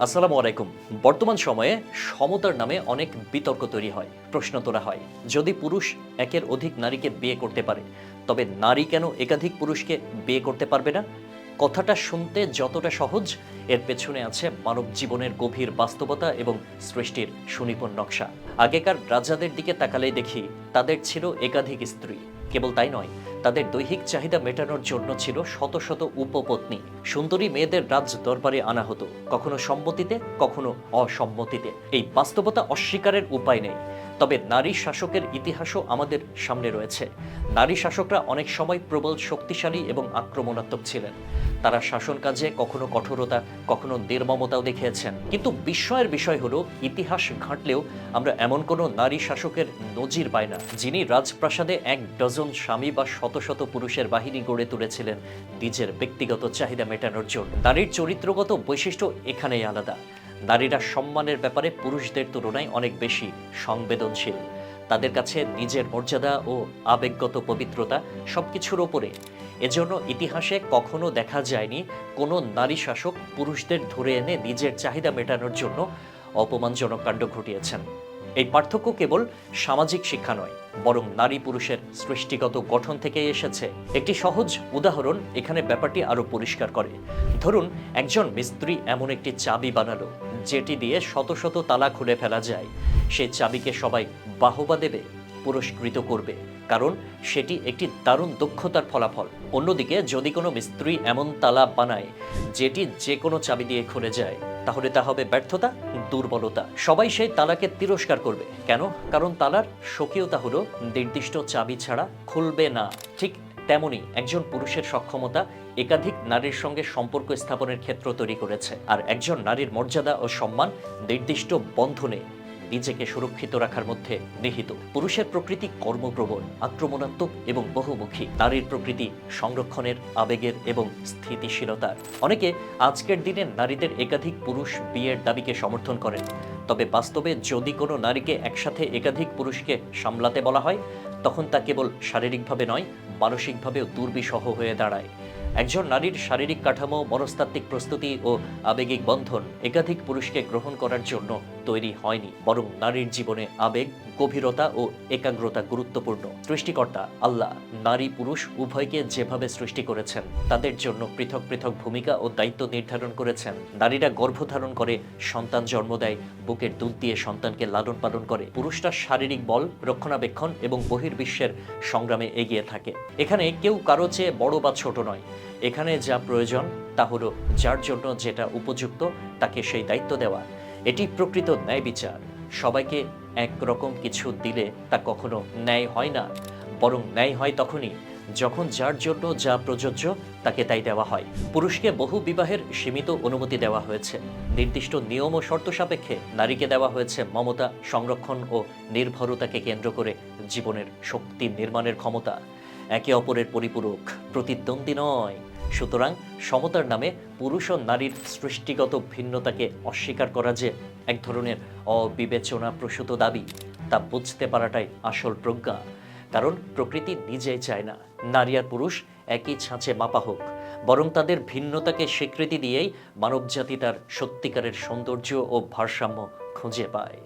আসসালামু আলাইকুম। বর্তমান সময়ে সমতার নামে অনেক বিতর্ক তৈরি হয়, প্রশ্ন তোলা হয়। যদি পুরুষ একের অধিক নারীকে বিয়ে করতে পারে, তবে নারী কেন একাধিক পুরুষকে বিয়ে করতে পারবে না? কথাটা শুনতে যতটা সহজ, এর পেছনে আছে মানব জীবনের গভীর বাস্তবতা এবং সৃষ্টির সুনিপুণ নকশা। আগেকার রাজাদের দিকে তাকালেই দেখি, তাদের ছিল একাধিক স্ত্রী। কেবল তাই নয় তাদের দৈহিক চাহিদা মেটানোর জন্য ছিল শত শত উপপত্নী। সুন্দরী মেয়েদের রাজ দরবারে আনা হতো। কখনো সম্মতিতে, কখনো অসম্মতিতে। এই বাস্তবতা অস্বীকারের উপায় নেই। তবে নারী শাসকের ইতিহাসও আমাদের সামনে রয়েছে। নারী শাসকরা অনেক সময় প্রবল শক্তিশালী এবং আক্রমণাত্মক ছিলেন। তারা শাসন কাজে কখনো কঠোরতা, কখনো নির্মমতাও দেখিয়েছেন। কিন্তু বিস্ময়ের বিষয় হলো, ইতিহাস ঘাঁটলেও আমরা এমন কোনো নারী শাসকের নজির পাই না, যিনি রাজপ্রাসাদে এক ডজন স্বামী বা শত শত পুরুষের বাহিনী গড়ে তুলেছিলেন। নিজের ব্যক্তিগত চাহিদা মেটানোর জন্য। নারীর চরিত্রগত বৈশিষ্ট্য এখানেই আলাদা। নারীরা সম্মানের ব্যাপারে পুরুষদের তুলনায় অনেক বেশি সংবেদনশীল। তাদের কাছে নিজের মর্যাদা ও আবেগগত পবিত্রতা সব কিছুর ওপরে। এজন্য ইতিহাসে কখনো দেখা যায়নি কোনো নারী শাসক পুরুষদের ধরে এনে নিজের চাহিদা মেটানোর জন্য অপমানজনক কাণ্ড ঘটিয়েছেন। এই পার্থক্য কেবল সামাজিক শিক্ষা নয়, বরং নারী পুরুষের সৃষ্টিগত গঠন থেকে এসেছে। একটি সহজ উদাহরণ এখানে ব্যাপারটি আরও পরিষ্কার করে। ধরুন, একজন মিস্ত্রি এমন একটি চাবি বানালো, যেটি দিয়ে শত শত তালা খুলে ফেলা যায়। সেই চাবিকে সবাই বাহবা দেবে, পুরস্কৃত করবে, কারণ সেটি একটি দারুণ দক্ষতার ফলাফল। অন্যদিকে, যদি কোনো মিস্ত্রি এমন তালা বানায়, যেটি যে কোনো চাবি দিয়ে খুলে যায় তাহলে তা হবে ব্যর্থতা, দুর্বলতা। সবাই সেই তালাকে তিরস্কার করবে। কেন? কারণ তালার স্বকীয়তা হলো, নির্দিষ্ট চাবি ছাড়া খুলবে না। ঠিক তেমনি একজন পুরুষের সক্ষমতা একাধিক নারীর সঙ্গে সম্পর্ক স্থাপনের ক্ষেত্র তৈরি করেছে। আর একজন নারীর মর্যাদা ও সম্মান নির্দিষ্ট বন্ধনে নিজেকে সুরক্ষিত রাখার মধ্যে নিহিত। পুরুষের প্রকৃতি কর্মপ্রবণ, আক্রমণাত্মক এবং বহুমুখী। নারীর প্রকৃতি সংরক্ষণের, আবেগের এবং স্থিতিশীলতার। অনেকে আজকের দিনে নারীদের একাধিক পুরুষ বিয়ের দাবিকে সমর্থন করেন। তবে বাস্তবে যদি কোনো নারীকে একসাথে একাধিক পুরুষকে সামলাতে বলা হয়, তখন তা কেবল শারীরিকভাবে নয়, মানসিকভাবেও দুর্বিষহ হয়ে দাঁড়ায়। একজন নারীর শারীরিক কাঠামো, মনস্তাত্ত্বিক প্রস্তুতি ও আবেগিক বন্ধন একাধিক পুরুষকে গ্রহণ করার জন্য তৈরি হয়নি, বরং নারীর জীবনে আবেগ গভীরতা ও একাগ্রতা গুরুত্বপূর্ণ। সৃষ্টিকর্তা, আল্লাহ, নারী, পুরুষ, উভয়কে যেভাবে সৃষ্টি করেছেন, তাদের জন্য পৃথক পৃথক ভূমিকা ও দায়িত্ব নির্ধারণ করেছেন। নারীরা গর্ভধারণ করে, সন্তান জন্ম দেয়, বুকের দুধ দিয়ে সন্তানকে লালন পালন করে। পুরুষরা শারীরিক বল, রক্ষণাবেক্ষণ এবং বহির্বিশ্বের সংগ্রামে এগিয়ে থাকে। এখানে কেউ কারও চেয়ে বড় বা ছোট নয়। এখানে যা প্রয়োজন, তা হলো যার জন্য যেটা উপযুক্ত, তাকে সেই দায়িত্ব দেওয়া। এটি প্রকৃত ন্যায় বিচার সবাইকে একরকম কিছু দিলে তা কখনো ন্যায় হয় না, বরং ন্যায় হয় তখনই যখন যার জন্য যা প্রযোজ্য তাকে তাই দেওয়া হয়। পুরুষকে বহু বিবাহের সীমিত অনুমতি দেওয়া হয়েছে। নির্দিষ্ট নিয়ম ও শর্ত সাপেক্ষে নারীকে দেওয়া হয়েছে মমতা, সংরক্ষণ ও নির্ভরতাকে কেন্দ্র করে জীবনের শক্তি নির্মাণের ক্ষমতা। একে অপরের পরিপূরক, প্রতিদ্বন্দ্বী নয়। সুতরাং সমতার নামে পুরুষ ও নারীর সৃষ্টিগত ভিন্নতাকে অস্বীকার করা যে এক ধরনের অবিবেচনা প্রসূত দাবি, তা বুঝতে পারাটাই আসল প্রজ্ঞা। কারণ প্রকৃতি নিজেই চায় না, নারী আর পুরুষ একই ছাঁচে মাপা হোক, বরং তাদের ভিন্নতাকে স্বীকৃতি দিয়েই মানবজাতি তার সত্যিকারের সৌন্দর্য ও ভারসাম্য খুঁজে পায়।